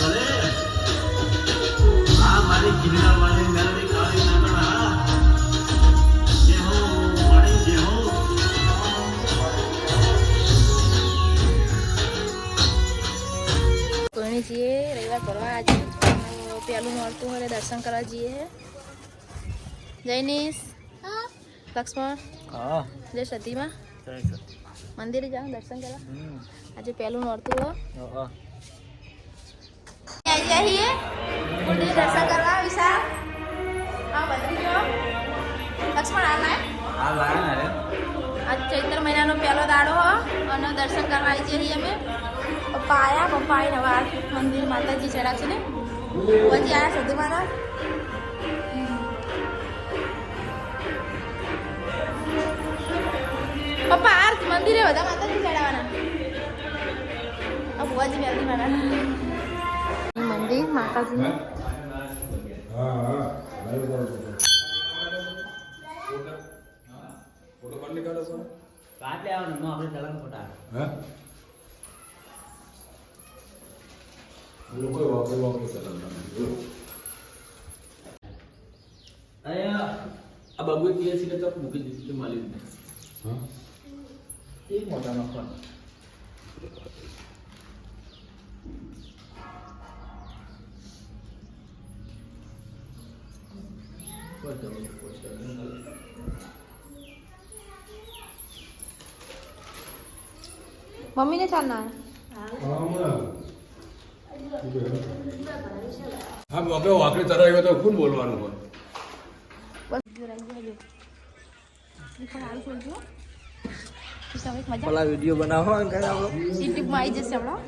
ભલે આ મારી ગિરનાર વાળી મેલડી કાળી નાગણા જે હું મારી જે હું કોઈને જઈએ રવિવાર કરવા આજે પહેલું મળતું હોય દર્શન કરવા જઈએ. જૈનિશ લક્ષ્મણ. હા. જય સતીમાં. મંદિરે જાઓ દર્શન કરવા. આજે પહેલું નોરતું હો. અહીંયા છીએ મંદિર દર્શન કરવા વિશાળ આ મંદિર જો લક્ષ્મણ આ લાય આ લાયા ને આજ ચૈત્ર મહિનાનો પહેલો દાડો હો અને દર્શન કરવા આવી જઈએ અમે પપ્પા આયા પપ્પા આવીને હવે આ મંદિર માતાજી ચડા છે ને પછી આયા સધી મારા પપ્પા આ મંદિરે બધા માતાજી ચડાવવાના આ બુવાજી મેલની મારા મંદિર માતાજીનું કાટલે આવવાનું નો આપણે ચલણ ફોટા અહીંયા આ બાબુ કે છે તો મૂકી દીધું છે માલિક ને એક મોટા નો. ફોન મમ્મીને ચાલના હા બાપે વાકડી તરાવ્યો તો કોણ બોલવાનું હોય? પેલા વીડિયો બનાવો ને યુટ્યુબમાં આવી જશે હમણાં.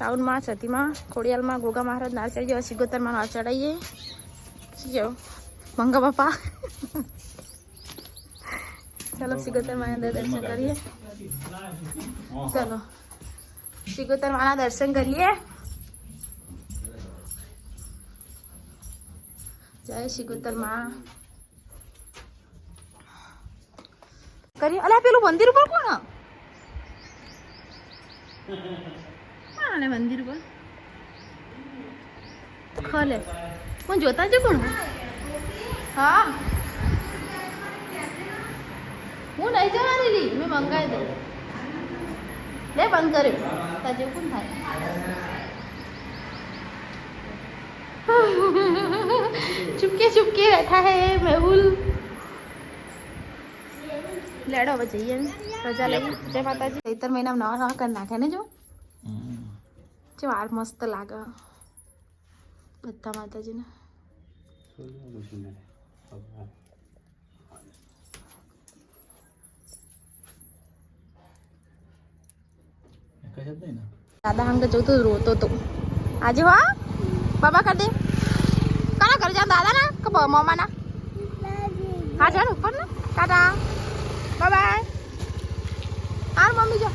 ચાઉનમાં સતીમાં ખોડિયાલમાં ગોગા મહારાજ નારચડી જેવા સિગોતરમાં નાર ચડાવીએ મંગા બાપા ચાલો, સિગોતરમાં અંદર દર્શન કરીએ. ચલો સિગોતર માના દર્શન કરીએ. જય સિગોતરમાં કરી અલા પેલું મંદિર ઉપર કોણ? કોણ આલે મંદિર ઉપર ખલે હું જોતા જ કોણ હા હું નહીં જવાની લી મેં મંગાવી દઉં લે બંધ કર્યો તાર જેવું કોણ થાય ચુપકે ચુપકે બેઠા હે મેહુલ લેડો હવે જઈએ ને. રજા લઈ જય માતાજી ચૈતર મહિનામાં નવા નવા કરી નાખે ને જો જે વાર મસ્ત લાગે. બધા માતાજીને. દાદા હંગ જોતો રોતો તો. આજે હા બાબા કર દે. કાના ઘરે જા દાદા ના કે મમ્મા ના હા ચાલ ઉપર ને? Tata bye bye. હાર મમ્મી જો.